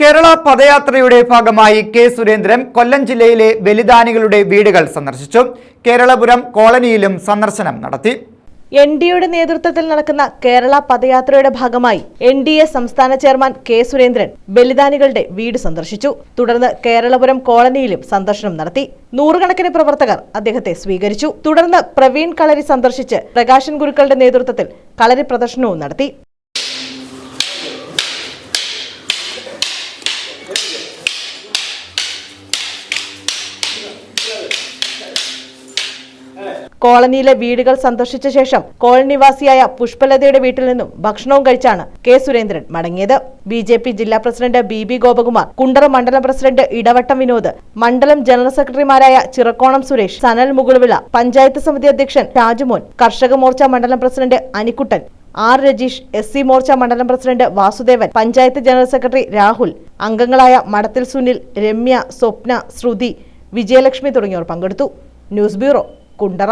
കേരള പദയാത്രയുടെ ഭാഗമായി കെ സുരേന്ദ്രൻ കൊല്ലം ജില്ലയിലെ ബലിദാനികളുടെ വീടുകൾ സന്ദർശിച്ചു. കേരളപുരം കോളനിയിലും സന്ദർശനം നടത്തി. എൻ ഡി എയുടെ നേതൃത്വത്തിൽ നടക്കുന്ന കേരള പദയാത്രയുടെ ഭാഗമായി എൻ ഡി എ സംസ്ഥാന ചെയർമാൻ കെ സുരേന്ദ്രൻ ബലിദാനികളുടെ വീട് സന്ദർശിച്ചു. തുടർന്ന് കേരളപുരം കോളനിയിലും സന്ദർശനം നടത്തി. നൂറുകണക്കിന് പ്രവർത്തകർ അദ്ദേഹത്തെ സ്വീകരിച്ചു. തുടർന്ന് പ്രവീൺ കളരി സന്ദർശിച്ച് പ്രകാശൻ ഗുരുക്കളുടെ നേതൃത്വത്തിൽ കളരി പ്രദർശനവും നടത്തി. കോളനിയിലെ വീടുകൾ സന്ദർശിച്ച ശേഷം കോളനിവാസിയായ പുഷ്പലതയുടെ വീട്ടിൽ നിന്നും ഭക്ഷണവും കഴിച്ചാണ് കെ സുരേന്ദ്രൻ മടങ്ങിയത്. ബി ജെ പി ജില്ലാ president B B Gopakumar Kundara മണ്ഡലം പ്രസിഡന്റ് ഇടവട്ടം വിനോദ് മണ്ഡലം ജനറൽ സെക്രട്ടറിമാരായ ചിറക്കോണം സുരേഷ് സനൽ മുകുളവിള പഞ്ചായത്ത് സമിതി അധ്യക്ഷൻ രാജുമോൻ കർഷക മോർച്ച മണ്ഡലം president Anikuttan R Rajeesh S C Morcha മണ്ഡലം president Vasudevan panchayat general secretary Rahul അംഗങ്ങളായ മടത്തിൽ സുനിൽ രമ്യ സ്വപ്ന ശ്രുതി വിജയലക്ഷ്മി തുടങ്ങിയവർ പങ്കെടുത്തു. News bureau Kundara